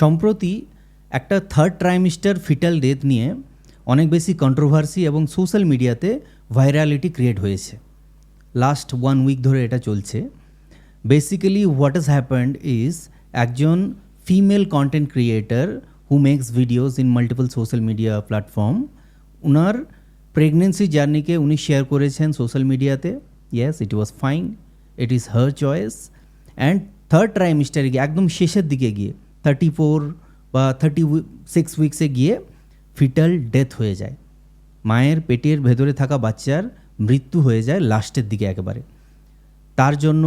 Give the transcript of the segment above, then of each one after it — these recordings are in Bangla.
সম্প্রতি একটা থার্ড ট্রাইমিস্টার ফিটাল ডেথ নিয়ে অনেক বেশি কন্ট্রোভার্সি এবং সোশ্যাল মিডিয়াতে ভাইরালিটি ক্রিয়েট হয়েছে। লাস্ট ওয়ান উইক ধরে এটা চলছে। Basically what is happened is একজন female content creator who makes videos in multiple social media platform উনার প্রেগনেন্সি জার্নিকে উনি শেয়ার করেছেন সোশ্যাল মিডিয়াতে yes it was fine it is her choice and third ট্রাইমিস্টারে গিয়ে, একদম শেষের দিকে গিয়ে থার্টি ফোর বা থার্টি সিক্স উইক্সে গিয়ে ফিটাল ডেথ হয়ে যায়। মায়ের পেটের ভেতরে থাকা বাচ্চার মৃত্যু হয়ে যায় লাস্টের দিকে একেবারে। তার জন্য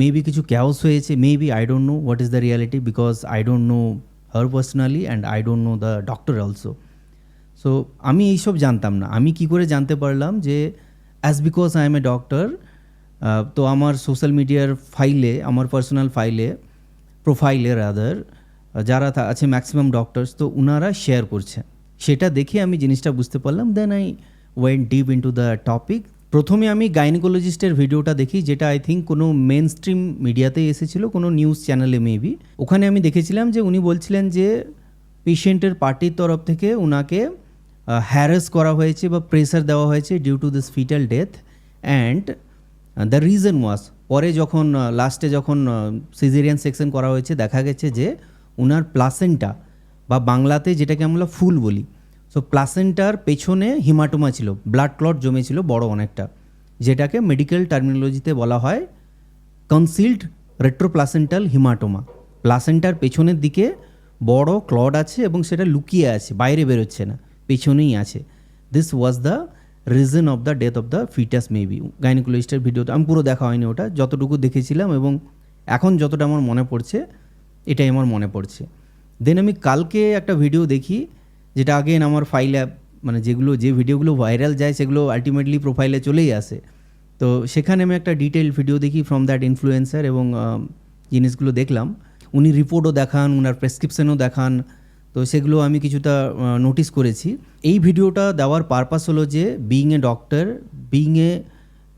মেবি কিছু ক্যাওস হয়েছে maybe I don't know what is the reality because I don't know her personally and I don't know the doctor also so আমি এইসব জানতাম না। আমি কি করে জানতে পারলাম যে as because I am a doctor তো আমার সোশ্যাল মিডিয়ার ফাইলে আমার পার্সোনাল ফাইলে প্রোফাইলে রাদার যারা আছে ম্যাক্সিমাম ডক্টরস তো ওনারা শেয়ার করছে। সেটা দেখে আমি জিনিসটা বুঝতে পারলাম। Then I went deep into the topic প্রথমে আমি গাইনোকোলজিস্টের ভিডিওটা দেখি, যেটা আই থিঙ্ক কোনো মেন স্ট্রিম মিডিয়াতে এসেছিল, কোনো নিউজ চ্যানেলে মেবি ওখানে আমি দেখেছিলাম যে উনি বলছিলেন যে পেশেন্টের পার্টির তরফ থেকে ওনাকে হ্যারাস করা হয়েছে বা প্রেসার দেওয়া হয়েছে due to this fetal death and the reason was পরে যখন লাস্টে যখন সিজেরিয়ান সেকশন করা হয়েছে, দেখা গেছে যে ওনার প্লাসেন্টা বা বাংলাতে যেটাকে আমরা ফুল বলি। সো প্লাসেন্টার পেছনে হিমাটোমা ছিল ব্লাড ক্লট জমেছিল বড় অনেকটা, যেটাকে মেডিকেল টার্মিনোলজিতে বলা হয় কনসিল্ড রেট্রোপ্লাসেন্টাল হিমাটোমা প্লাসেন্টার পেছনের দিকে বড় ক্লড আছে এবং সেটা লুকিয়ে আছে, বাইরে বেরোচ্ছে না, পেছনেই আছে। This was the reason of the death of the fetus maybe গাইনোকোলজিস্টের ভিডিওতে আমি পুরো দেখা হয়নি ওটা, যতটুকু দেখেছিলাম এবং এখন যতটা আমার মনে পড়ছে এটাই আমার মনে পড়ছে। দেন আমি কালকে একটা ভিডিও দেখি, যেটা আগেন আমার ফাইলে মানে যেগুলো, যে ভিডিওগুলো ভাইরাল যায়, সেগুলো আলটিমেটলি প্রোফাইলে চলেই আসে। তো সেখানে আমি একটা ডিটেল ভিডিও দেখি ফ্রম দ্যাট ইনফ্লুয়েন্সার এবং জিনিসগুলো দেখলাম। উনি রিপোর্টও দেখান ওনার প্রেসক্রিপশনও দেখান। তো সেগুলো আমি কিছুটা নোটিস করেছি। এই ভিডিওটা দেওয়ার পারপাস হলো যে being a doctor being a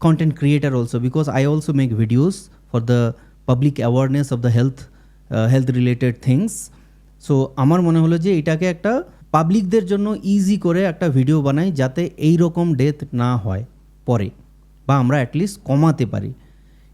content creator also because I also make videos for the public awareness of the health uh, related things so আমার মনে হলো যে এটাকে একটা পাবলিকদের জন্য ইজি করে একটা ভিডিও বানাই যাতে এই রকম ডেথ না হয় পরে বা আমরা অ্যাটলিস্ট কমাতে পারি।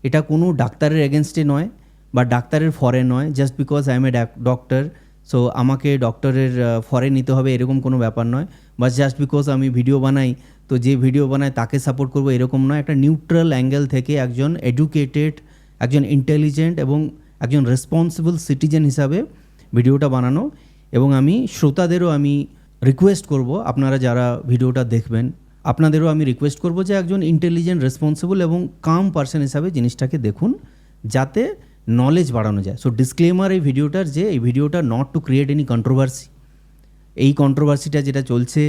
এটা কোনো ডাক্তারের এগেনস্টে নয় বা ডাক্তারের ফরে নয় just because I am a doctor so আমাকে ডক্টরের ফরে নিতে হবে এরকম কোনো ব্যাপার নয়। বা জাস্ট বিকজ আমি ভিডিও বানাই তো যে ভিডিও বানায় তাকে সাপোর্ট করব এরকম নয়। একটা নিউট্রাল অ্যাঙ্গেল থেকে একজন এডুকেটেড একজন ইন্টেলিজেন্ট এবং একজন রেসপন্সিবল সিটিজেন হিসাবে ভিডিওটা বানানো এবং আমি শ্রোতাদেরও আমি রিকোয়েস্ট করব, আপনারা যারা ভিডিওটা দেখবেন, আপনাদেরও আমি রিকোয়েস্ট করব যে একজন ইন্টেলিজেন্ট রেসপন্সিবল এবং কাম পার্সন হিসাবে জিনিসটাকে দেখুন, যাতে নলেজ বাড়ানো যায়। সো ডিসক্লেমার এই ভিডিওটার যে এই ভিডিওটা not to create any controversy এই কন্ট্রোভার্সিটা যেটা চলছে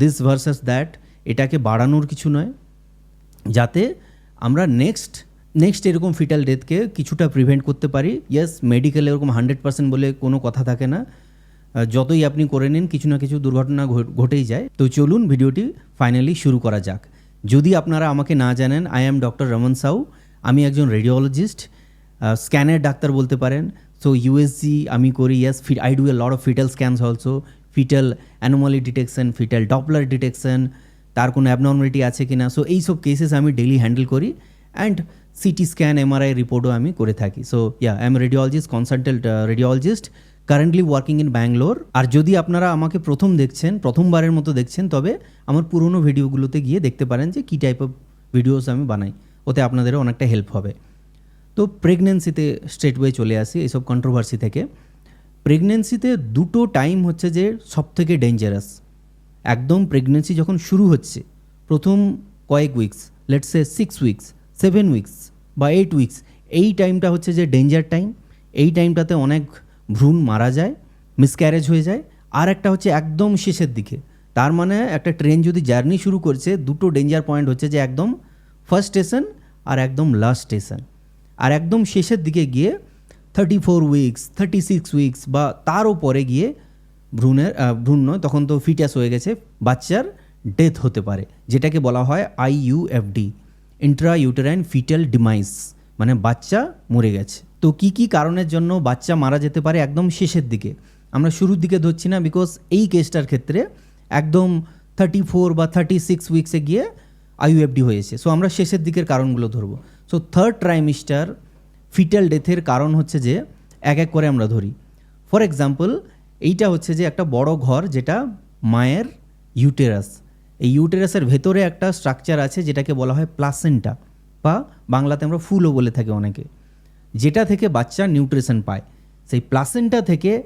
দিস ভার্সাস দ্যাট এটাকে বাড়ানোর কিছু নয়, যাতে আমরা নেক্সট নেক্সট এরকম ফিটাল ডেথকে কিছুটা প্রিভেন্ট করতে পারি। ইয়েস মেডিকেলে এরকম হান্ড্রেড পার্সেন্ট বলে কোনো কথা থাকে না। যতই আপনি করে নিন, কিছু না কিছু দুর্ঘটনা ঘটেই যায়। তো চলুন ভিডিওটি ফাইনালি শুরু করা যাক। যদি আপনারা আমাকে না জানেন I am doctor Raman Sau আমি একজন রেডিওলজিস্ট স্ক্যানের ডাক্তার বলতে পারেন। সো ইউএসজি আমি করি yes I do a lot of fetal scans also fetal anomaly detection fetal Doppler detection তার কোনো অ্যাবনর্মালিটি আছে কি না সো এইসব কেসেস আমি ডেলি হ্যান্ডেল করি। অ্যান্ড সিটি স্ক্যান এমআরআই রিপোর্টও আমি করে থাকি। So yeah I am radiologist consultant radiologist currently working in Bangalore আর যদি আপনারা আমাকে প্রথম দেখছেন, প্রথমবারের মতো দেখছেন, তবে আমার পুরনো ভিডিওগুলোতে গিয়ে দেখতে পারেন যে কী টাইপ অফ ভিডিওস আমি বানাই। ওতে আপনাদেরও অনেকটা হেল্প হবে। তো প্রেগনেন্সিতে স্ট্রেটওয়ে চলে আসি, এইসব কন্ট্রোভার্সি থেকে। প্রেগনেন্সিতে দুটো টাইম হচ্ছে যে সব থেকে ডেঞ্জারাস একদম প্রেগনেন্সি যখন শুরু হচ্ছে, প্রথম কয়েক weeks let's six weeks seven weeks বা এইট উইকস এই টাইমটা হচ্ছে যে ডেঞ্জার টাইম এই টাইমটাতে অনেক ভ্রূণ মারা যায় মিসক্যারেজ হয়ে যায়। আর একটা হচ্ছে একদম শেষের দিকে, তার মানে একটা ট্রেন যদি জার্নি শুরু করছে, দুটো ডেঞ্জার পয়েন্ট হচ্ছে যে একদম ফার্স্ট স্টেশন আর একদম লাস্ট স্টেশন আর একদম শেষের দিকে গিয়ে thirty four weeks thirty six weeks বা তারও পরে গিয়ে ভ্রূণের ভ্রূণ নয়, তখন তো ফিটাস হয়ে গেছে, বাচ্চার ডেথ হতে পারে, যেটাকে বলা হয় IUFD intra uterine fetal demise মানে বাচ্চা মরে গেছে। তো কি কি কারণের জন্য বাচ্চা মারা যেতে পারে একদম শেষের দিকে? আমরা শুরুর দিকে ধরছি না বিকজ এই কেসটার ক্ষেত্রে একদম থার্টি ফোর বা থার্টি সিক্স উইক্সে গিয়ে আইউএফডি হয়েছে। সো আমরা শেষের দিকের কারণগুলো ধরবো। সো থার্ড ট্রাইমিস্টার ফিটাল ডেথের কারণ হচ্ছে যে এক এক করে আমরা ধরি। ফর এক্সাম্পল এইটা হচ্ছে যে একটা বড় ঘর যেটা মায়ের ইউটেরাস এই ইউটেরাসের ভেতরে একটা স্ট্রাকচার আছে যেটাকে বলা হয় প্লাসেন্টা বা বাংলাতে আমরা ফুলও বলে থাকি অনেকে। যেটা থেকে বাচ্চা নিউট্রিশন পায়। সেই প্লাসেন্টা থেকে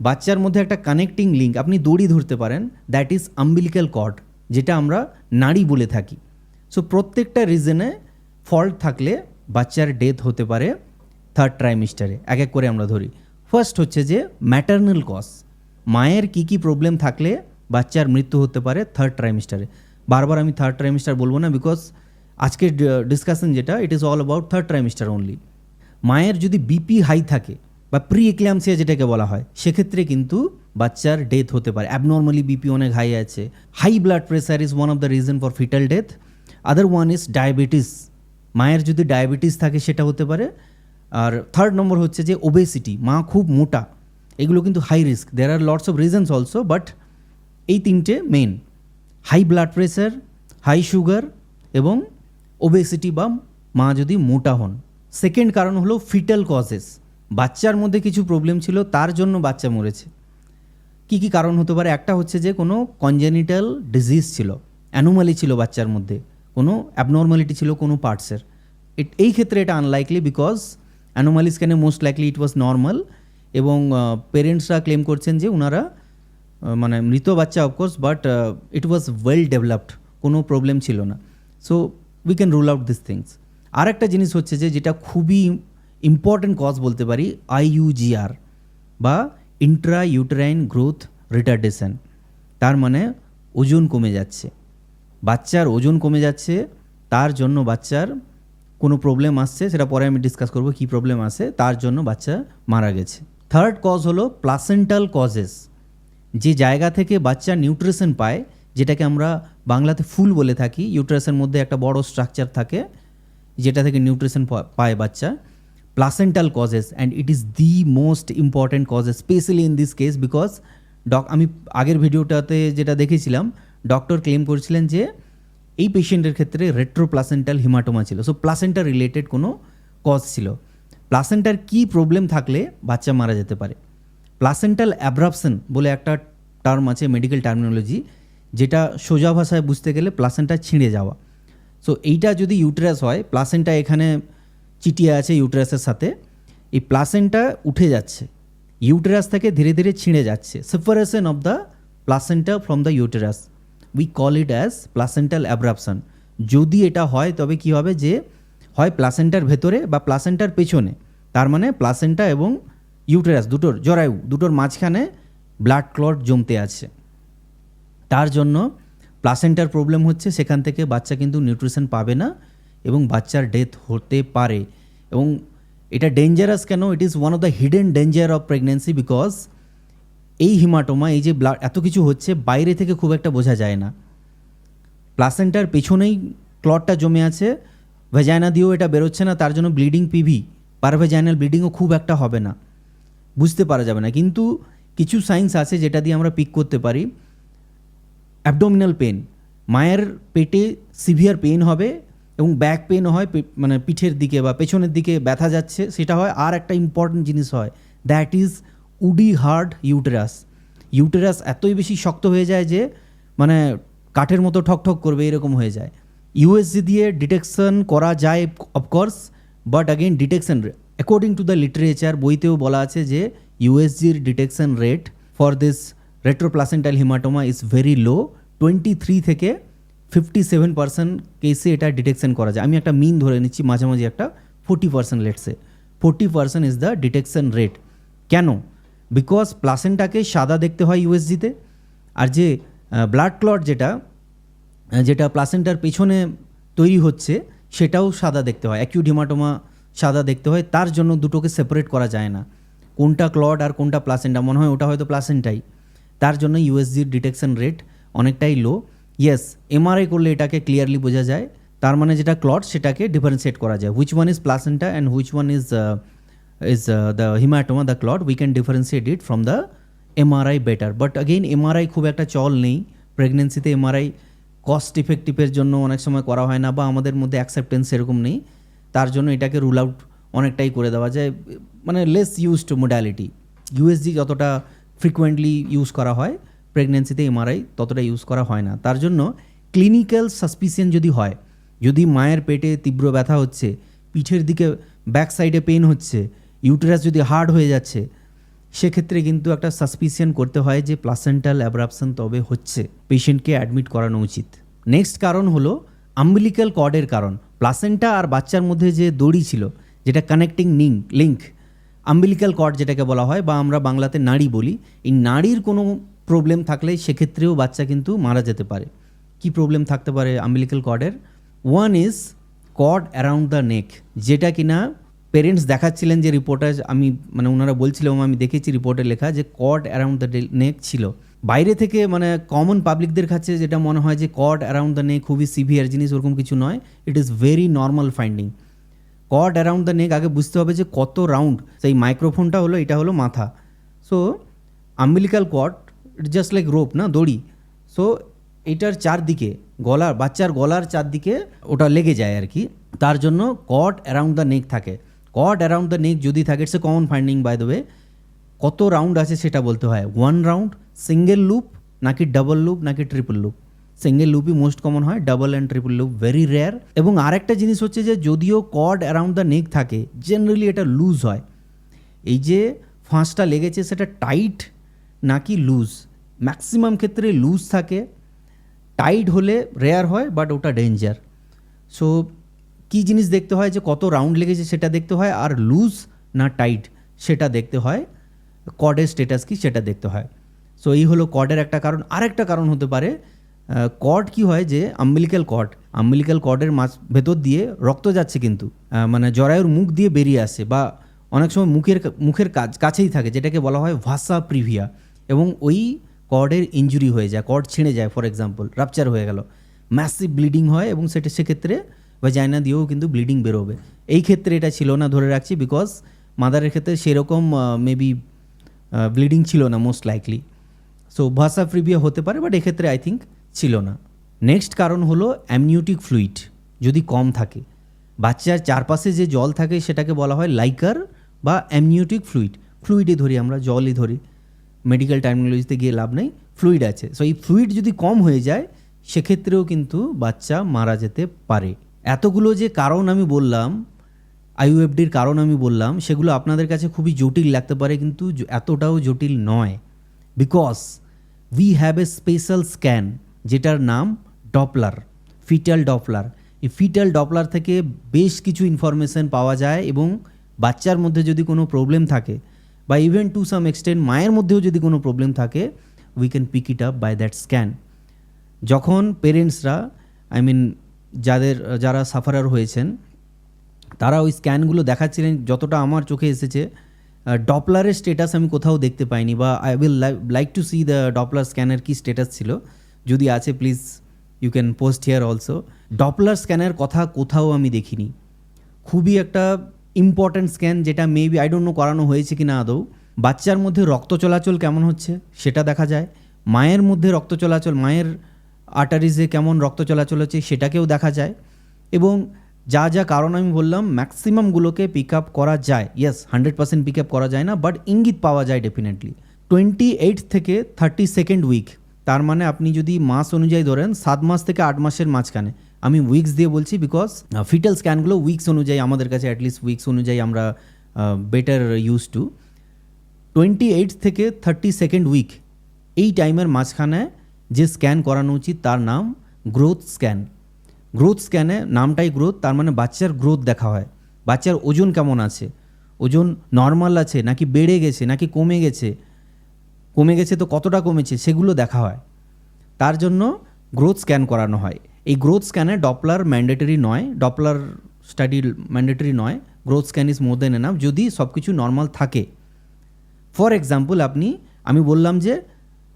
বাচ্চার মধ্যে একটা কানেক্টিং লিঙ্ক আপনি দড়ি ধরতে পারেন দ্যাট ইজ আম্বিলিক্যাল কর্ড যেটা আমরা নাড়ি বলে থাকি। সো প্রত্যেকটা রিজনে ফল্ট থাকলে বাচ্চার ডেথ হতে পারে থার্ড ট্রাইমিস্টারে এক এক করে আমরা ধরি। ফার্স্ট হচ্ছে যে ম্যাটার্নাল কজ মায়ের কি কি প্রবলেম থাকলে বাচ্চার মৃত্যু হতে পারে থার্ড ট্রাইমিস্টারে বারবার আমি থার্ড ট্রাইমিস্টার বলব না বিকজ আজকের ডিসকাশন যেটা it is all about third trimester only মায়ের যদি বিপি হাই থাকে বা প্রি এক্লামসিয়া যেটাকে বলা হয়, সেক্ষেত্রে কিন্তু বাচ্চার ডেথ হতে পারে। অ্যাবনর্মালি বিপি অনেক হাই আছে। High blood pressure is one of the reason for fetal death other one is diabetes মায়ের যদি ডায়াবেটিস থাকে, সেটা হতে পারে। আর থার্ড নম্বর হচ্ছে যে ওবেসিটি মা খুব মোটা। এগুলো কিন্তু হাই রিস্ক দের আর lots of reasons also but এই তিনটে main high blood pressure high sugar এবং ওবেসিটি বা মা যদি মোটা হন। সেকেন্ড কারণ হলো ফিটাল কজেস বাচ্চার মধ্যে কিছু প্রবলেম ছিল, তার জন্য বাচ্চা মরেছে। কি কি কারণ হতে পারে? একটা হচ্ছে যে কোনো কনজেনিটাল ডিজিজ ছিল অ্যানোমালি ছিল বাচ্চার মধ্যে। কোনো অ্যাবনর্মালিটি ছিল কোনো পার্টসের এই ক্ষেত্রে এটা আনলাইকলি বিকজ অ্যানোমালিস কেন most likely it was normal এবং পেরেন্টসরা ক্লেম করছেন যে ওনারা মানে মৃত বাচ্চা of course but it was well developed কোনো প্রবলেম ছিল না। So we can rule out this things আর একটা জিনিস হচ্ছে যে, যেটা খুবই ইম্পর্টেন্ট কজ বলতে পারি আইইউজিআর বা ইন্ট্রা ইউটেরাইন গ্রোথ রিটার্ডেশন তার মানে ওজন কমে যাচ্ছে। বাচ্চার ওজন কমে যাচ্ছে, তার জন্য বাচ্চার কোনো প্রবলেম আসছে, সেটা পরে আমি ডিসকাস করব কী প্রবলেম আসে, তার জন্য বাচ্চা মারা গেছে। থার্ড কজ হলো প্লাসেন্টাল কজেস যে জায়গা থেকে বাচ্চা নিউট্রিশন পায়, যেটাকে আমরা বাংলাতে ফুল বলে থাকি ইউট্রাসের মধ্যে একটা বড় স্ট্রাকচার থাকে, যেটা থেকে নিউট্রিশন পায় বাচ্চা। Placental causes and it is the most important causes specially in this case because doc আমি আগের ভিডিওটাতে যেটা দেখেছিলাম ডক্টর ক্লেম করেছিলেন যে এই পেশেন্টের ক্ষেত্রে রেট্রোপ্লাসেন্টাল হিমাটোমা ছিল। সো প্লাসেন্টার রিলেটেড কোনো কজ ছিল। প্লাসেন্টার কি প্রবলেম থাকলে বাচ্চা মারা যেতে পারে? প্লাসেন্টাল অ্যাব্রাপশন বলে একটা টার্ম আছে মেডিকেল টার্মিনোলজি যেটা সোজা ভাষায় বুঝতে গেলে প্লাসেন্টা ছিঁড়ে যাওয়া। সো এইটা যদি ইউটেরাস হয় প্লাসেন্টা এখানে চিটিয়ে আছে ইউটেরাসের সাথে, এই প্লাসেন্টা উঠে যাচ্ছে। ইউটেরাস থেকে ধীরে ধীরে ছিঁড়ে যাচ্ছে। Separation of the placenta from the uterus we call it as placental abruption যদি এটা হয়, তবে কি হবে যে, হয় প্লাসেন্টার ভেতরে বা প্লাসেন্টার পেছনে। তার মানে প্লাসেন্টা এবং ইউটেরাস, দুটোর, জরায়ু, দুটোর মাঝখানে ব্লাড ক্লট জমতে আছে। তার জন্য প্লাসেন্টার প্রবলেম হচ্ছে, সেখান থেকে বাচ্চা কিন্তু নিউট্রিশন পাবে না এবং বাচ্চার ডেথ হতে পারে। এবং এটা ডেঞ্জারাস কেন? It is one of the hidden danger of pregnancy because এই হিমাটোমা এই যে ব্লাড এত কিছু হচ্ছে, বাইরে থেকে খুব একটা বোঝা যায় না। প্লাসেন্টার পেছনেই ক্লটটা জমে আছে ভেজাইনা দিয়েও এটা বেরোচ্ছে না, তার জন্য ব্লিডিং পিভি পারভেজাইনাল ব্লিডিংও খুব একটা হবে না। বুঝতে পারা যাবে না। কিন্তু কিছু সাইন্স আছে যেটা দিয়ে আমরা পিক করতে পারি। অ্যাবডোমিনাল পেন মায়ের পেটে সিভিয়ার পেন হবে এবং ব্যাক পেন হয় মানে পিঠের দিকে বা পেছনের দিকে ব্যথা যাচ্ছে, সেটা হয় আর একটা ইম্পর্টেন্ট জিনিস হয় that is woody hard uterus. Uterus এতই বেশি শক্ত হয়ে যায় যে মানে কাঠের মতো ঠকঠক করবে, এরকম হয়ে যায়। ইউএসজি দিয়ে ডিটেকশন করা যায় of course but again detection according to the literature বইতেও বলা আছে যে ইউএসজির detection rate for this retroplacental haematoma is very low twenty three থেকে ফিফটি সেভেন পার্সেন্ট কেসে এটা ডিটেকশন করা যায়। আমি একটা মিন ধরে নিচ্ছি, মাঝামাঝি একটা forty percent let's say forty percent is the detection rate কেন? বিকজ প্লাসেন্টাকে সাদা দেখতে হয় ইউএসজিতে আর যে ব্লাড ক্লট যেটা যেটা প্লাসেন্টার পেছনে তৈরি হচ্ছে, সেটাও সাদা দেখতে হয়। অ্যাকিউট হিমাটোমা সাদা দেখতে হয়, তার জন্য দুটোকে সেপারেট করা যায় না। কোনটা ক্লড আর কোনটা প্লাসেন্টা মনে হয় ওটা হয়তো প্লাসেন্টাই তার জন্য ইউএসজির ডিটেকশন রেট অনেকটাই লো ইয়েস এমআরআই করলে এটাকে ক্লিয়ারলি বোঝা যায়। তার মানে যেটা ক্লট সেটাকে ডিফারেন্সিয়েট করা যায়। Which one is placenta and which one is is the haematoma the clot we can differentiate it from the MRI better but again MRI খুব একটা চল নেই। প্রেগনেন্সিতে এমআরআই কস্ট ইফেক্টিভের জন্য অনেক সময় করা হয় না বা আমাদের মধ্যে অ্যাকসেপ্টেন্স এরকম নেই। তার জন্য এটাকে রুল আউট অনেকটাই করে দেওয়া যায় মানে লেস ইউজড মোডালিটি ইউএসজি যতটা ফ্রিকুয়েন্টলি ইউজ করা হয় প্রেগনেন্সিতে এমআরআই ততটা ইউজ করা হয় না। তার জন্য ক্লিনিক্যাল সাসপিসিয়ান যদি হয়, যদি মায়ের পেটে তীব্র ব্যথা হচ্ছে, পিঠের দিকে ব্যাক সাইডে পেন হচ্ছে ইউটেরাস যদি হার্ড হয়ে যাচ্ছে, সেক্ষেত্রে কিন্তু একটা সাসপিসিয়ান করতে হয় যে প্লাসেন্টাল অ্যাব্রাপশন তবে হচ্ছে। পেশেন্টকে অ্যাডমিট করানো উচিত। নেক্সট কারণ হলো আম্বিলিক্যাল কর্ডের কারণ। প্লাসেন্টা আর বাচ্চার মধ্যে যে দড়ি ছিল, যেটা connecting link link umbilical cord যেটাকে বলা হয় বা আমরা বাংলাতে নাড়ি বলি, এই নাড়ির কোনো প্রবলেম থাকলে সেক্ষেত্রেও বাচ্চা কিন্তু মারা যেতে পারে। কি প্রবলেম থাকতে পারে umbilical কর্ডের one is cord around the neck যেটা কিনা পেরেন্টস দেখাচ্ছিলেন যে রিপোর্টার আমি মানে ওনারা বলছিলাম আমি দেখেছি রিপোর্টে লেখা যে কর্ড অ্যারাউন্ড দ্য নেক ছিল। বাইরে থেকে মানে কমন পাবলিকদের কাছে যেটা মনে হয় যে কর্ড অ্যারাউন্ড দ্য নেক খুবই সিভিয়ার জিনিস, ওরকম কিছু নয়। It is very normal finding cord around the neck আগে বুঝতে হবে যে কত রাউন্ড সেই মাইক্রোফোনটা হলো, এটা হলো মাথা। So umbilical cord just like rope না, দড়ি। সো এটার চারদিকে, গলার, বাচ্চার গলার চারদিকে ওটা লেগে যায় আর কি। তার জন্য কট অ্যারাউন্ড দ্য নেক থাকে। কট অ্যারাউন্ড দ্য নেক যদি থাকে it's a common finding by the way কত রাউন্ড আছে সেটা বলতে হয়? ওয়ান রাউন্ড সিঙ্গেল লুপ নাকি ডাবল লুপ নাকি ট্রিপল লুপ সিঙ্গেল লুপই মোস্ট কমন হয় double and triple loop very rare এবং আরেকটা জিনিস হচ্ছে যে, যদিও কড অ্যারাউন্ড দ্য নেক থাকে জেনারেলি এটা লুজ হয়। এই যে ফাঁসটা লেগেছে, সেটা টাইট নাকি লুজ ম্যাক্সিমাম ক্ষেত্রে লুজ থাকে। টাইট হলে রেয়ার হয় বাট ওটা ডেঞ্জার সো কী জিনিস দেখতে হয় যে, কত রাউন্ড লেগেছে সেটা দেখতে হয়, আর লুজ না টাইট সেটা দেখতে হয়। কডের স্টেটাস কি সেটা দেখতে হয়। সো এই হলো কডের একটা কারণ। আরেকটা কারণ হতে পারে কড কি হয় যে আম্বিলিক্যাল কড আম্বিলিক্যাল কডের মাছ ভেতর দিয়ে রক্ত যাচ্ছে কিন্তু মানে জরায়ুর মুখ দিয়ে বেরিয়ে আসে বা অনেক সময় মুখের মুখের কাজ, কাছেই থাকে, যেটাকে বলা হয় ভাষা প্রিভিয়া এবং ওই কর্ডের ইঞ্জুরি হয়ে যায় কর্ড ছিঁড়ে যায় ফর এক্সাম্পল রাপচার হয়ে গেল। ম্যাসিভ ব্লিডিং হয় এবং সেটা, সেক্ষেত্রে জায়না দিয়েও কিন্তু ব্লিডিং বেরোবে। এই ক্ষেত্রে এটা ছিল না, ধরে রাখছি বিকজ মাদারের ক্ষেত্রে সেরকম মেবি ব্লিডিং ছিল না মোস্ট লাইকলি সো ভাষা প্রিভিয়া হতে পারে বাট এক্ষেত্রে আই থিঙ্ক ছিল না। নেক্সট কারণ হলো অ্যামনিউটিক ফ্লুইড যদি কম থাকে। বাচ্চার চারপাশে যে জল থাকে, সেটাকে বলা হয় লাইকার বা অ্যামনিউটিক ফ্লুইড ফ্লুইডে ধরি আমরা, জলই ধরি। মেডিকেল টার্মিনোলজিতে গিয়ে লাভ নেই। ফ্লুইড আছে। সো এই ফ্লুইড যদি কম হয়ে যায়, সেক্ষেত্রেও কিন্তু বাচ্চা মারা যেতে পারে। এতগুলো যে কারণ আমি বললাম আইউএফডির কারণ আমি বললাম, সেগুলো আপনাদের কাছে খুবই জটিল লাগতে পারে, কিন্তু এতটাও জটিল নয়। Because we have a special scan যেটার নাম ডপলার ফিটাল ডপলার এই ফিটাল ডপলার থেকে বেশ কিছু ইনফরমেশন পাওয়া যায় এবং বাচ্চার মধ্যে যদি কোনো প্রবলেম থাকে বা ইভেন টু সাম এক্সটেন্ট মায়ের মধ্যেও যদি কোনো প্রবলেম থাকে we can pick it up by that scan যখন পেরেন্টসরা আই মিন যাদের, যারা সাফারার হয়েছেন, তারা ওই স্ক্যানগুলো দেখাচ্ছিলেন, যতটা আমার চোখে এসেছে ডপলারের স্টেটাস আমি কোথাও দেখতে পাইনি বা I will like to see the Doppler স্ক্যানের কি স্টেটাস ছিল? যদি আছে please you can post here also Doppler স্ক্যানের কথা কোথাও আমি দেখিনি। খুবই একটা ইম্পর্ট্যান্ট স্ক্যান যেটা মেবি আই ডোন্ট নো করানো হয়েছে কি না আদৌ। বাচ্চার মধ্যে রক্ত চলাচল কেমন হচ্ছে, সেটা দেখা যায়। মায়ের মধ্যে রক্ত চলাচল, মায়ের আর্টারিজে কেমন রক্ত চলাচল হচ্ছে, সেটাকেও দেখা যায়। এবং যা যা কারণ আমি বললাম ম্যাক্সিমামগুলোকে পিক আপ করা যায়। Yes hundred percent pick up করা যায় না বাট ইঙ্গিত পাওয়া যায় ডেফিনেটলি টোয়েন্টি এইট থেকে থার্টি সেকেন্ড উইক তার মানে আপনি যদি মাস অনুযায়ী ধরেন, সাত মাস থেকে আট মাসের মাঝখানে, আমি উইকস দিয়ে বলছি বিকজ ফিটাল স্ক্যানগুলো উইকস অনুযায়ী, আমাদের কাছে অ্যাটলিস্ট উইকস অনুযায়ী আমরা better use to twenty eight থেকে থার্টি সেকেন্ড উইক এই টাইমের মাঝখানে যে স্ক্যান করানো উচিত, তার নাম গ্রোথ স্ক্যান গ্রোথ স্ক্যানে নামটাই গ্রোথ তার মানে বাচ্চার গ্রোথ দেখা হয়। বাচ্চার ওজন কেমন আছে? ওজন নর্মাল আছে নাকি বেড়ে গেছে, নাকি কমে গেছে? কমে গেছে তো কতটা কমেছে সেগুলো দেখা হয়। তার জন্য গ্রোথ স্ক্যান করানো হয়। এই গ্রোথ স্ক্যানে ডপলার ম্যান্ডেটরি নয় ডপলার স্টাডি ম্যান্ডেটরি নয় growth scan is more than enough যদি সব কিছু নর্মাল থাকে। ফর এক্সাম্পল আপনি, আমি বললাম যে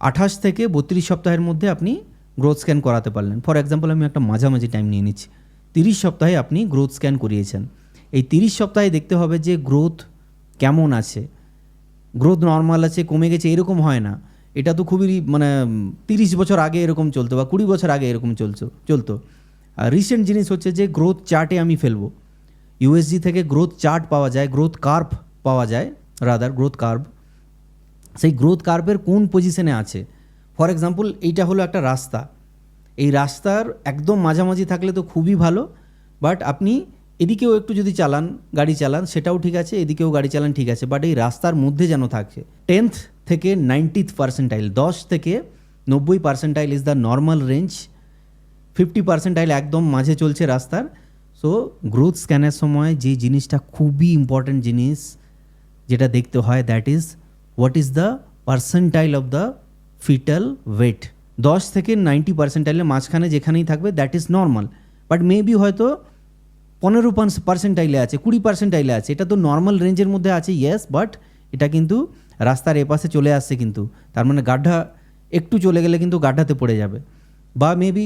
আঠাশ থেকে বত্রিশ সপ্তাহের মধ্যে আপনি গ্রোথ স্ক্যান করাতে পারলেন। ফর এক্সাম্পল আমি একটা মাঝামাঝি টাইম নিয়ে নিচ্ছি। তিরিশ সপ্তাহে আপনি গ্রোথ স্ক্যান করিয়েছেন। এই তিরিশ সপ্তাহে দেখতে হবে যে গ্রোথ কেমন আছে। গ্রোথ নর্মাল আছে, কমে গেছে, এরকম হয় না। এটা তো খুবই মানে তিরিশ বছর আগে এরকম চলতো বা কুড়ি বছর আগে এরকম চলতো চলতো। আর রিসেন্ট জিনিস হচ্ছে যে গ্রোথ চার্টে আমি ফেলব। ইউএসজি থেকে গ্রোথ চার্ট পাওয়া যায় গ্রোথ কার্ভ পাওয়া যায় রাদার গ্রোথ কার্ভ সেই গ্রোথ কার্ভের কোন পজিশনে আছে? ফর এক্সাম্পল এইটা হলো একটা রাস্তা। এই রাস্তার একদম মাঝামাঝি থাকলে তো খুবই ভালো বাট আপনি এদিকেও একটু যদি চালান, গাড়ি চালান, সেটাও ঠিক আছে, এদিকেও গাড়ি চালান ঠিক আছে বাট এই রাস্তার মধ্যে যেন থাকছে টেন্থ থেকে নাইনটিথ পার্সেন্টাইল দশ থেকে নব্বই percentile is the normal range fifty percentile একদম মাঝে চলছে রাস্তার। সো গ্রোথ স্ক্যানের সময় যে জিনিসটা খুবই ইম্পর্ট্যান্ট জিনিস, যেটা দেখতে হয় that is what is the percentile of the fetal weight দশ থেকে নাইনটি পার্সেন্টাইলের মাঝখানে যেখানেই থাকবে that is normal but maybe হয়তো পনেরো পার্সেন্টাইলে আছে, কুড়ি পার্সেন্টাইলে আছে। এটা তো নর্মাল রেঞ্জের মধ্যে আছে ইয়েস বাট এটা কিন্তু রাস্তার এপাশে চলে আসছে কিন্তু। তার মানে গাড্ডা একটু চলে গেলে কিন্তু গাড্ডাতে পড়ে যাবে। বা মেবি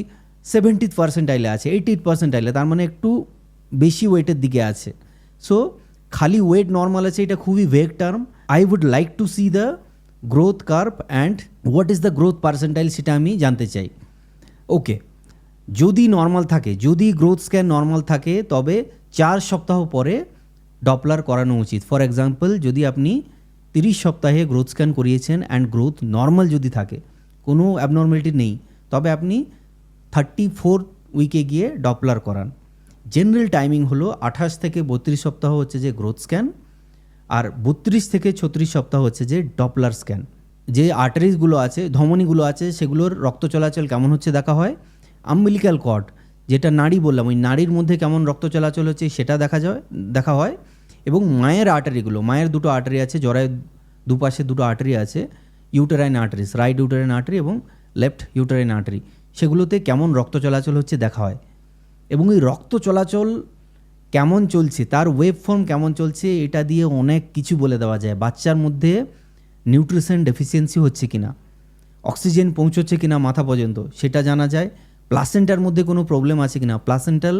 সেভেন্টিথ পার্সেন্টাইলে আছে এইটিথ পার্সেন্টাইলে, তার মানে একটু বেশি ওয়েটের দিকে আছে। সো খালি ওয়েট নর্মাল আছে, এটা খুবই vague term I would like to see the growth curve and what is the growth percentile সেটা আমি জানতে চাই। ওকে যদি নর্মাল থাকে, যদি গ্রোথ স্ক্যান নর্মাল থাকে, তবে চার সপ্তাহ পরে ডপলার করানো উচিত। ফর এক্সাম্পল যদি আপনি তিরিশ সপ্তাহে গ্রোথ স্ক্যান করিয়েছেন অ্যান্ড গ্রোথ নর্মাল যদি থাকে, কোনো অ্যাবনর্মালিটি নেই, তবে আপনি থার্টি ফোর উইকে গিয়ে ডপলার করান। জেনারেল টাইমিং হলো আঠাশ থেকে বত্রিশ সপ্তাহ হচ্ছে যে গ্রোথ স্ক্যান আর বত্রিশ থেকে ছত্রিশ সপ্তাহ হচ্ছে যে ডপলার স্ক্যান। যে আর্টারিসগুলো আছে, ধমনীগুলো আছে, সেগুলোর রক্ত চলাচল কেমন হচ্ছে দেখা হয়? আম্বিলিক্যাল কর্ড যেটা নাড়ি বললাম, ওই নাড়ির মধ্যে কেমন রক্ত চলাচল হচ্ছে সেটা দেখা যায়, দেখা হয়। এবং মায়ের আর্টারিগুলো, মায়ের দুটো আর্টারি আছে জরায় দুপাশে দুটো আর্টারি আছে uterine arteries right uterine artery এবং লেফট ইউটেরাইন আর্টারি সেগুলোতে কেমন রক্ত চলাচল হচ্ছে দেখা হয়। এবং এই রক্ত চলাচল কেমন চলছে, তার ওয়েব ফর্ম কেমন চলছে, এটা দিয়ে অনেক কিছু বলে দেওয়া যায়। বাচ্চার মধ্যে নিউট্রিশন ডেফিসিয়েন্সি হচ্ছে কিনা অক্সিজেন পৌঁছচ্ছে কি না মাথা পর্যন্ত, সেটা জানা যায়। প্লাসেন্টার মধ্যে কোনো প্রবলেম আছে কি না প্লাসেন্টাল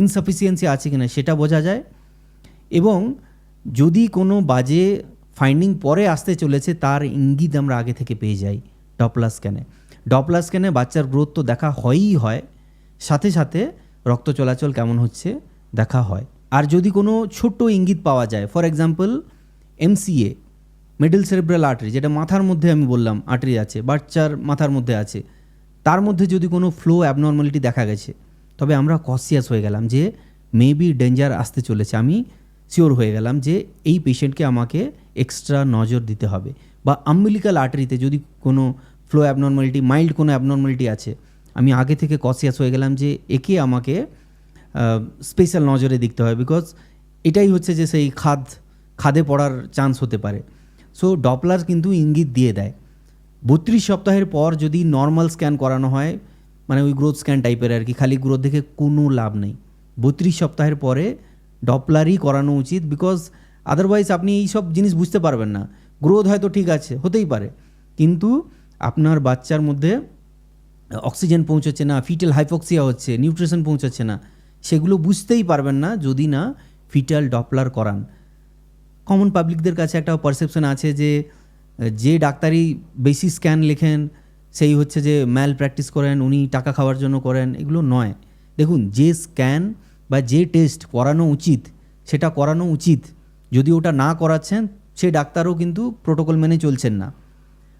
ইনসাফিসিয়েন্সি আছে কিনা, সেটা বোঝা যায়। এবং যদি কোনো বাজে ফাইন্ডিং পরে আসতে চলেছে, তার ইঙ্গিত আমরা আগে থেকে পেয়ে যাই ডপলার স্ক্যানে ডপলার স্ক্যানে বাচ্চার গ্রোথ তো দেখা হয়ই হয়, সাথে সাথে রক্ত চলাচল কেমন হচ্ছে দেখা হয়। আর যদি কোনো ছোট্ট ইঙ্গিত পাওয়া যায় for example MCA middle cerebral artery যেটা মাথার মধ্যে আমি বললাম আর্টারি আছে, বাচ্চার মাথার মধ্যে আছে, তার মধ্যে যদি কোনো ফ্লো অ্যাবনর্মালিটি দেখা গেছে, তবে আমরা কসিয়াস হয়ে গেলাম যে মেবি ডেঞ্জার আসতে চলেছে। আমি শিওর হয়ে গেলাম যে এই পেশেন্টকে আমাকে এক্সট্রা নজর দিতে হবে। বা আম্বিলিক্যাল আর্টারিতে যদি কোনো ফ্লো অ্যাবনর্মালিটি মাইল্ড কোনো অ্যাবনর্মালিটি আছে, আমি আগে থেকে কসিয়াস হয়ে গেলাম যে একে আমাকে স্পেশাল নজরে দেখতে হয় বিকজ এটাই হচ্ছে যে সেই খাদ, খাদে পড়ার চান্স হতে পারে। সো ডপলার কিন্তু ইঙ্গিত দিয়ে দেয়। বত্রিশ সপ্তাহের পর যদি নর্মাল স্ক্যান করানো হয় মানে ওই গ্রোথ স্ক্যান টাইপের আর কি, খালি গ্রোথ দেখে কোনো লাভ নেই। বত্রিশ সপ্তাহের পরে ডপলারই করানো উচিত বিকজ আদারওয়াইজ আপনি এই সব জিনিস বুঝতে পারবেন না। গ্রোথ হয়তো ঠিক আছে, হতেই পারে। কিন্তু আপনার বাচ্চার মধ্যে অক্সিজেন পৌঁছচ্ছে না ফিটাল হাইপক্সিয়া হচ্ছে নিউট্রিশন পৌঁছাচ্ছে না। সেগুলো বুঝতেই পারবেন না যদি না ফিটাল ডপলার করান। কমন পাবলিকদের কাছে একটা পারসেপশন আছে যে যে ডাক্তারি বেশি স্ক্যান লেখেন, সেই হচ্ছে যে ম্যাল প্র্যাকটিস করেন, উনি টাকা খাওয়ার জন্য করেন, এগুলো নয়। দেখুন, যে স্ক্যান বা যে টেস্ট করানো উচিত, সেটা করানো উচিত। যদি ওটা না করাচ্ছেন, সে ডাক্তারও কিন্তু প্রোটোকল মেনে চলছেন না।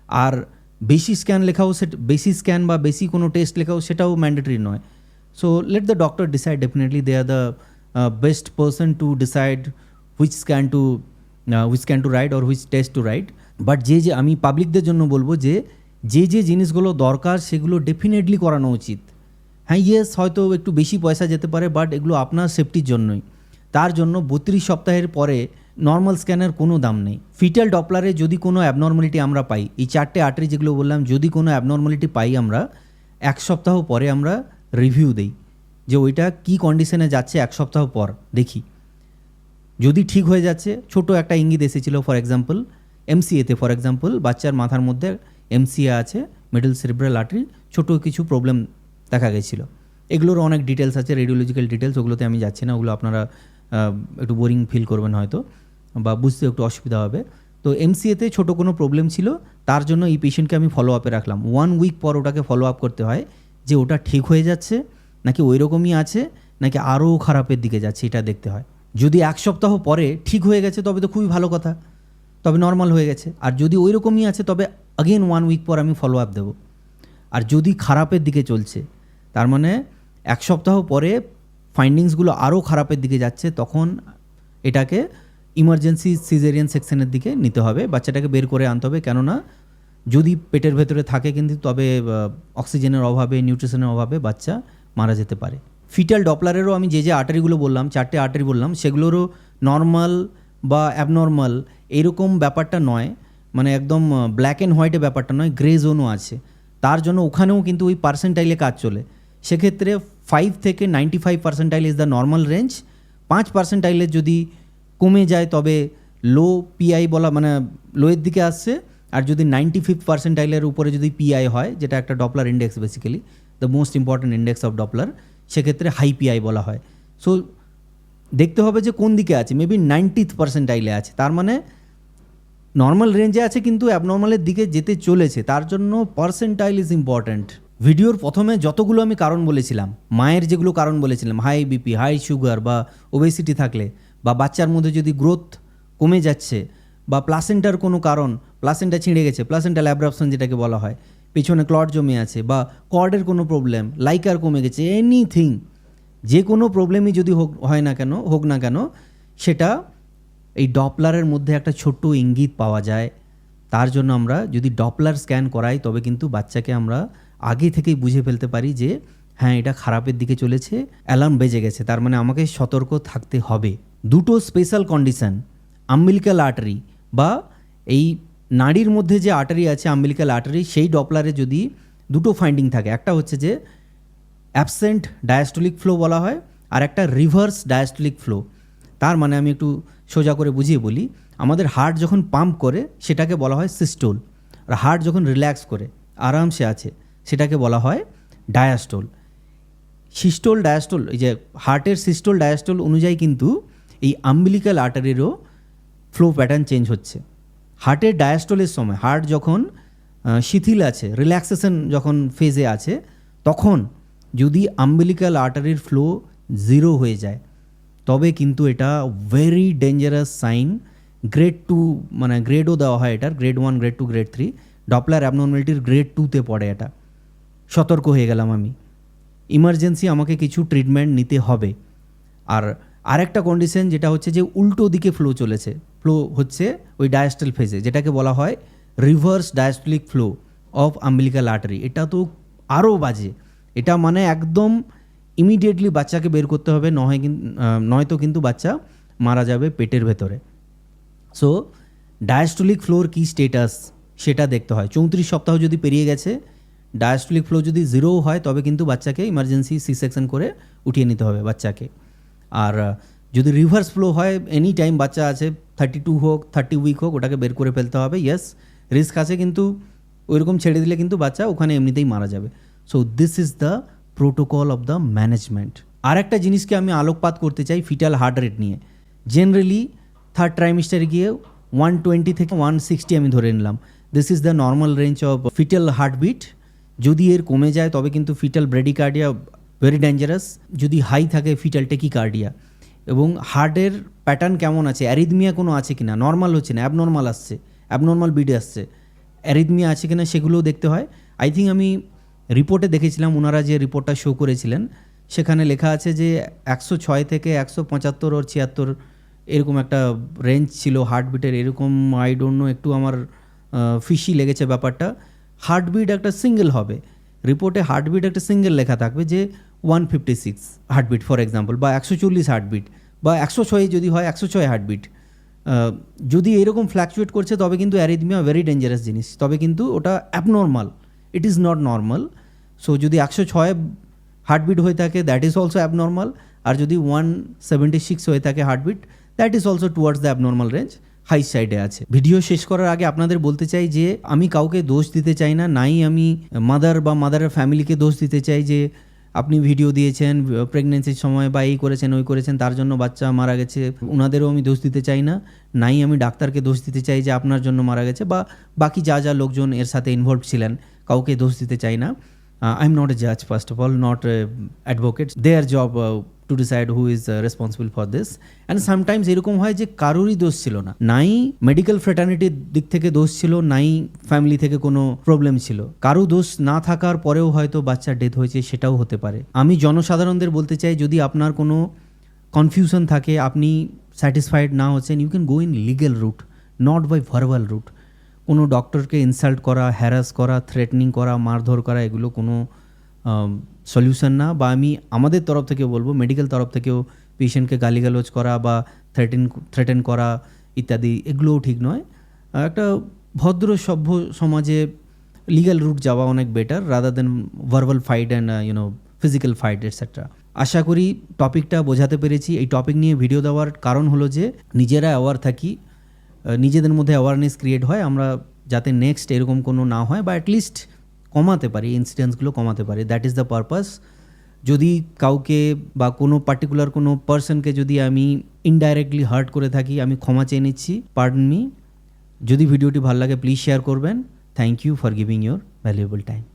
আর বেশি স্ক্যান লেখাও সে বেশি স্ক্যান বা বেশি কোনো টেস্ট লেখাও সেটাও ম্যান্ডেটরি নয়। So let the doctor decide definitely they are the best person to decide which scan to which scan to write or which test to write but যে যে, আমি পাবলিকদের জন্য বলব যে যে যে জিনিসগুলো দরকার, সেগুলো ডেফিনেটলি করানো উচিত। হ্যাঁ ইয়েস হয়তো একটু বেশি পয়সা যেতে পারে বাট এগুলো আপনার সেফটির জন্যই। তার জন্য বত্রিশ সপ্তাহের পরে নর্মাল স্ক্যানের কোনো দাম নেই। ফিটাল ডপলারে যদি কোনো অ্যাবনর্মালিটি আমরা পাই, এই চারটে আর্টারি যেগুলো বললাম, যদি কোনো অ্যাবনর্মালিটি পাই আমরা, এক সপ্তাহ পরে আমরা রিভিউ দেই, যে ওইটা কি কন্ডিশনে যাচ্ছে এক সপ্তাহ পর, দেখি। যদি ঠিক হয়ে যাচ্ছে, ছোট একটা ইঙ্গিত এসেছিল ফর এক্সাম্পল এমসিএতে ফর এক্সাম্পল বাচ্চার মাথার মধ্যে এমসিএ আছে মিডল সেরিব্রাল আর্টারি ছোট কিছু প্রবলেম দেখা গেছিল। এগুলোর অনেক ডিটেলস আছে রেডিওলজিক্যাল ডিটেলস ওগুলোতে আমি যাচ্ছি না, ওগুলো আপনারা একটু বোরিং ফিল করবেন হয়তো, বা বুঝতে একটু অসুবিধা হবে। তো এমসিএতে ছোট কোনো প্রবলেম ছিল, তার জন্য এই পেশেন্টকে আমি ফলো আপে রাখলাম। ওয়ান উইক পর ওটাকে ফলো আপ করতে হয় যে ওটা ঠিক হয়ে যাচ্ছে, নাকি ওই রকমই আছে, নাকি আরও খারাপের দিকে যাচ্ছে, এটা দেখতে হয়। যদি এক সপ্তাহ পরে ঠিক হয়ে গেছে, তবে তো খুবই ভালো কথা। তবে নর্মাল হয়ে গেছে। আর যদি ওই রকমই আছে, তবে আগেন ওয়ান উইক পর আমি ফলো আপ দেবো। আর যদি খারাপের দিকে চলছে, তার মানে এক সপ্তাহ পরে ফাইন্ডিংসগুলো আরও খারাপের দিকে যাচ্ছে, তখন এটাকে ইমার্জেন্সি সিজেরিয়ান সেকশনের দিকে নিতে হবে, বাচ্চাটাকে বের করে আনতে হবে। কেননা যদি পেটের ভেতরে থাকে কিন্তু তবে অক্সিজেনের অভাবে, নিউট্রিশনের অভাবে বাচ্চা মারা যেতে পারে। ফিটাল ডপলারেরও আমি যে যে আর্টারিগুলো বললাম, চারটে আর্টারি বললাম, সেগুলোরও নর্মাল বা অ্যাবনর্মাল এইরকম ব্যাপারটা নয়। মানে একদম ব্ল্যাক অ্যান্ড হোয়াইটে ব্যাপারটা নয় গ্রে জোনও আছে। তার জন্য ওখানেও কিন্তু ওই পার্সেন্টাইলে কাজ চলে। সেক্ষেত্রে ফাইভ থেকে ninety five percentile is the normal range পাঁচ পার্সেন্টাইলের যদি কমে যায়, তবে লো পিআই বলা মানে লোয়ের দিকে আসছে। আর যদি নাইনটি ফিফথ পার্সেন্টাইলের উপরে যদি পিআই হয়, যেটা একটা Doppler index basically the most important index of Doppler সেক্ষেত্রে হাই পিআই বলা হয়। সো দেখতে হবে যে কোন দিকে আছে মেবি নাইনটিথ পার্সেন্টাইলে আছে। তার মানে নর্মাল রেঞ্জে আছে কিন্তু অ্যাবনর্মালের দিকে যেতে চলেছে। তার জন্য পার্সেন্টাইল ইজ ইম্পর্ট্যান্ট ভিডিওর প্রথমে যতগুলো আমি কারণ বলেছিলাম, মায়ের যেগুলো কারণ বলেছিলাম হাই বিপি হাই সুগার বা ওবেসিটি থাকলে, বা বাচ্চার মধ্যে যদি গ্রোথ কমে যাচ্ছে, বা প্লাসেন্টার কোনো কারণ প্লাসেন্টা ছিঁড়ে গেছে প্লাসেন্টাল অ্যাব্রাপশন যেটাকে বলা হয়। পিছনে ক্লট জমে আছে বা কর্ডের কোনো প্রবলেম লাইকার কমে গেছে এনিথিং যে কোনো প্রবলেমই যদি হোক, হয় না কেন, হোক না কেন, সেটা এই ডপলারের মধ্যে একটা ছোট্ট ইঙ্গিত পাওয়া যায়। তার জন্য আমরা যদি ডপলার স্ক্যান করাই, তবে কিন্তু বাচ্চাকে আমরা আগে থেকেই বুঝে ফেলতে পারি যে হ্যাঁ এটা খারাপের দিকে চলেছে অ্যালার্ম বেজে গেছে, তার মানে আমাকে সতর্ক থাকতে হবে। দুটো স্পেশাল কন্ডিশন আম্বিলিক্যাল আর্টারি বা এই নাড়ির মধ্যে যে আর্টারি আছে আম্বিলিক্যাল আর্টারি সেই ডপলারে যদি দুটো ফাইন্ডিং থাকে, একটা হচ্ছে যে অ্যাবসেন্ট ডায়াস্টোলিক ফ্লো বলা হয়, আর একটা রিভার্স ডায়াস্টোলিক ফ্লো তার মানে আমি একটু সোজা করে বুঝিয়ে বলি, আমাদের হার্ট যখন পাম্প করে, সেটাকে বলা হয় সিস্টোল আর হার্ট যখন রিল্যাক্স করে, আরামসে আছে, সেটাকে বলা হয় ডায়াস্টোল সিস্টোল ডায়াস্টোল এই যে হার্টের সিস্টোল ডায়াস্টোল অনুযায়ী কিন্তু এই আম্বিলিক্যাল আর্টারিরও ফ্লো প্যাটার্ন চেঞ্জ হচ্ছে। হার্টের ডায়াস্টোলের সময় হার্ট যখন শিথিল আছে রিল্যাক্সেশন যখন ফেজে আছে, তখন যদি আম্বিলিক্যাল আর্টারির ফ্লো জিরো হয়ে যায়, তবে কিন্তু এটা very dangerous sign grade two মানে গ্রেডও দেওয়া হয় এটার grade one grade two grade three Doppler অ্যাবনর্মালিটির grade টুতে পড়ে এটা। সতর্ক হয়ে গেলাম আমি। ইমার্জেন্সি আমাকে কিছু ট্রিটমেন্ট নিতে হবে। আর আরেকটা কন্ডিশন যেটা হচ্ছে যে উল্টো দিকে ফ্লো চলেছে। ফ্লো হচ্ছে ওই ডায়াস্টাল ফেজে যেটাকে বলা হয় reverse diastolic flow of umbilical artery এটা তো আরও বাজে। এটা মানে একদম ইমিডিয়েটলি বাচ্চাকে বের করতে হবে নয় নয়তো কিন্তু বাচ্চা মারা যাবে পেটের ভেতরে। সো ডায়াস্টোলিক ফ্লোর কি স্টেটাস সেটা দেখতে হয়। চৌত্রিশ সপ্তাহ যদি পেরিয়ে গেছে ডায়াস্টোলিক ফ্লো যদি জিরো হয়, তবে কিন্তু বাচ্চাকে ইমার্জেন্সি সি সেকশন করে উঠিয়ে নিতে হবে বাচ্চাকে। আর যদি রিভার্স ফ্লো হয় এনি টাইম বাচ্চা আছে থার্টি টু হোক থার্টি উইক হোক, ওটাকে বের করে ফেলতে হবে ইয়েস রিস্ক আছে কিন্তু, ওইরকম ছেড়ে দিলে কিন্তু বাচ্চা ওখানে এমনিতেই মারা যাবে। So this is the protocol of the management আর একটা জিনিসকে আমি আলোকপাত করতে চাই ফিটাল হার্ট রেট নিয়ে। জেনারেলি থার্ড ট্রাইমিস্টারে গিয়ে ওয়ান টোয়েন্টি থেকে ওয়ান সিক্সটি আমি ধরে নিলাম। This is the normal range of fetal heartbeat যদি এর কমে যায়, তবে কিন্তু ফিটাল ব্রেডিকার্ডিয়া ভেরি ডেঞ্জারাস যদি হাই থাকে ফিটাল টেকিকার্ডিয়া এবং হার্টের প্যাটার্ন কেমন আছে? অ্যারিদমিয়া কোনো আছে কিনা? নর্মাল হচ্ছে না অ্যাবনর্মাল আসছে অ্যাবনর্মাল বিড আসছে। অ্যারিদমিয়া আছে কিনা সেগুলোও দেখতে হয়। আই থিঙ্ক আমি রিপোর্টে দেখেছিলাম, ওনারা যে রিপোর্টটা শো করেছিলেন, সেখানে লেখা আছে যে একশো ছয় থেকে একশো পঁচাত্তর ওর ছিয়াত্তর এরকম একটা রেঞ্জ ছিল হার্টবিটের এরকম আই ডোন্ট নো একটু আমার ফিশি লেগেছে ব্যাপারটা। হার্টবিট একটা সিঙ্গেল হবে। রিপোর্টে হার্টবিট একটা সিঙ্গেল লেখা থাকবে যে one fifty six heartbeat for example বা একশো চল্লিশ হার্টবিট বা একশো ছয় যদি হয়, একশো ছয় হার্টবিট যদি এরকম ফ্ল্যাকচুয়েট করছে, তবে কিন্তু অ্যারিদমিয়া ভেরি ডেঞ্জারাস জিনিস। তবে কিন্তু ওটা abnormal it is not normal so যদি একশো ছয় হার্টবিট হয়ে থাকে দ্যাট ইজ অলসো অ্যাবনর্মাল আর যদি ওয়ান সেভেন্টি সিক্স হয়ে থাকে heartbeat that is also towards the abnormal range high সাইডে আছে। ভিডিও শেষ করার আগে আপনাদের বলতে চাই যে, আমি কাউকে দোষ দিতে চাই না, নাই আমি মাদার বা মাদারের ফ্যামিলিকে দোষ দিতে চাই যে আপনি ভিডিও দিয়েছেন প্রেগনেন্সির সময় বা এই করেছেন, ওই করেছেন, তার জন্য বাচ্চা মারা গেছে ওনাদেরও আমি দোষ দিতে চাই না। নাই, আমি ডাক্তারকে দোষ দিতে চাই যে আপনার জন্য মারা গেছে বা বাকি যা যা লোকজন এর সাথে ইনভলভ ছিলেন, কাউকে দোষ দিতে চাই না। আই এম নট এ জাজ first of all not advocate their job to decide who is responsible for this and sometimes এরকম হয় যে কারোরই দোষ ছিল না। নাই মেডিকেল ফ্রেটার্নিটির দিক থেকে দোষ ছিল, নাই ফ্যামিলি থেকে কোনো প্রবলেম ছিল। কারও দোষ না থাকার পরেও হয়তো বাচ্চার ডেথ হয়েছে, সেটাও হতে পারে। আমি জনসাধারণদের বলতে চাই, যদি আপনার কোনো কনফিউশন থাকে, আপনি স্যাটিসফাইড না হচ্ছেন you can go in legal route not by verbal route কোনো ডক্টরকে ইনসাল্ট করা হ্যারাস করা থ্রেটনিং করা, মারধর করা, এগুলো কোনো সলিউশন না বা আমি আমাদের তরফ থেকে বলব মেডিকেল তরফ থেকেও পেশেন্টকে গালিগালোজ করা বা থ্রেটেন থ্রেটেন করা ইত্যাদি এগুলোও ঠিক নয়। একটা ভদ্র, সভ্য সমাজে লিগ্যাল রুট যাওয়া অনেক better rather than verbal fight and you know physical fight etcetera আশা করি টপিকটা বোঝাতে পেরেছি। এই টপিক নিয়ে ভিডিও দেওয়ার কারণ হলো যে নিজেরা অ্যাওয়ার থাকি নিজেদের মধ্যে অ্যাওয়ারনেস ক্রিয়েট হয়। আমরা যাতে নেক্সট এরকম কোনো না হয় বা অ্যাটলিস্ট কমাতে পারি ইনসিডেন্টসগুলো কমাতে পারি দ্যাট ইজ দ্য পারপাস যদি কাউকে বা কোনো পার্টিকুলার কোনো পার্সনকে যদি আমি ইনডাইরেক্টলি হার্ট করে থাকি, আমি ক্ষমা চেয়ে নিচ্ছি পার্ডন মি যদি ভিডিওটি ভালো লাগে প্লিজ শেয়ার করবেন. Thank you for giving your valuable time